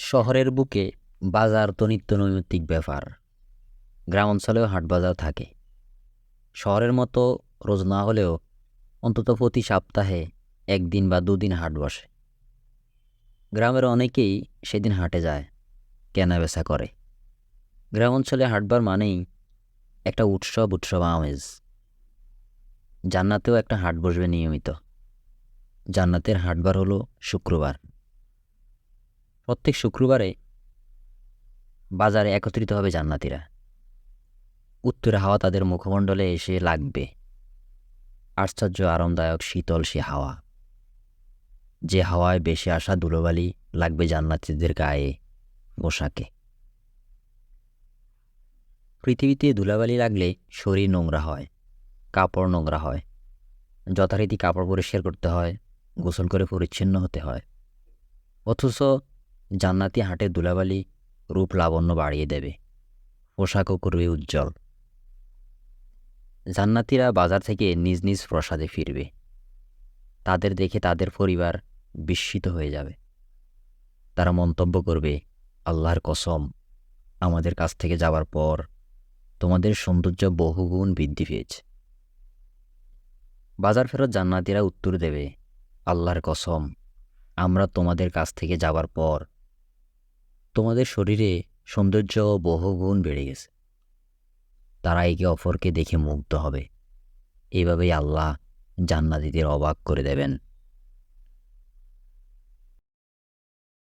শহরের বুকে বাজার তো নিত্য নৈমিত্তিক ব্যাপার। গ্রাম অঞ্চলেও হাট বাজার থাকে। শহরের মতো রোজ না হলেও অন্তত প্রতি সপ্তাহে একদিন বা দুদিন হাট বসে। গ্রামের অনেকেই সেদিন হাটে যায় কেনা বেচা করে। গ্রাম অঞ্চলে হাটবার মানেই একটা উৎসব উৎসব আমেজ। জান্নাতেও একটা হাট বসবে নিয়মিত। জান্নাতের হাটবার হলো শুক্রবার। প্রত্যেক শুক্রবারে বাজারে একত্রিত হবে জান্নাতিরা। উত্তরে হাওয়া তাদের মুখমণ্ডলে এসে লাগবে। আশ্চর্য, আরামদায়ক, শীতল সে হাওয়া। যে হাওয়ায় বেশি আসা ধুলোবালি লাগবে জান্নাতিদের গায়ে, পোশাকে। পৃথিবীতে ধুলাবালি লাগলে শরীর নোংরা হয়, কাপড় নোংরা হয়। যথারীতি কাপড় পরিষ্কার করতে হয়, গোসল করে পরিচ্ছন্ন হতে হয়। অথচ জান্নাতি হাটের দুলাবালি রূপ লাবণ্য বাড়িয়ে দেবে। পোশাকও করবে উজ্জ্বল। জান্নাতিরা বাজার থেকে নিজ নিজ প্রসাদে ফিরবে। তাদের দেখে তাদের পরিবার বিস্মিত হয়ে যাবে। তারা মন্তব্য করবে, আল্লাহর কসম, আমাদের কাছ থেকে যাওয়ার পর তোমাদের সৌন্দর্য বহুগুণ বৃদ্ধি পেয়েছে। বাজার ফেরত জান্নাতিরা উত্তর দেবে, আল্লাহর কসম, আমরা তোমাদের কাছ থেকে যাওয়ার পর তোমাদের শরীরে সৌন্দর্য বহুগুণ বেড়ে গেছে। তারা একে অপরকে দেখে মুগ্ধ হবে। এইভাবেই আল্লাহ জান্নাতিদের অবাক করে দেবেন।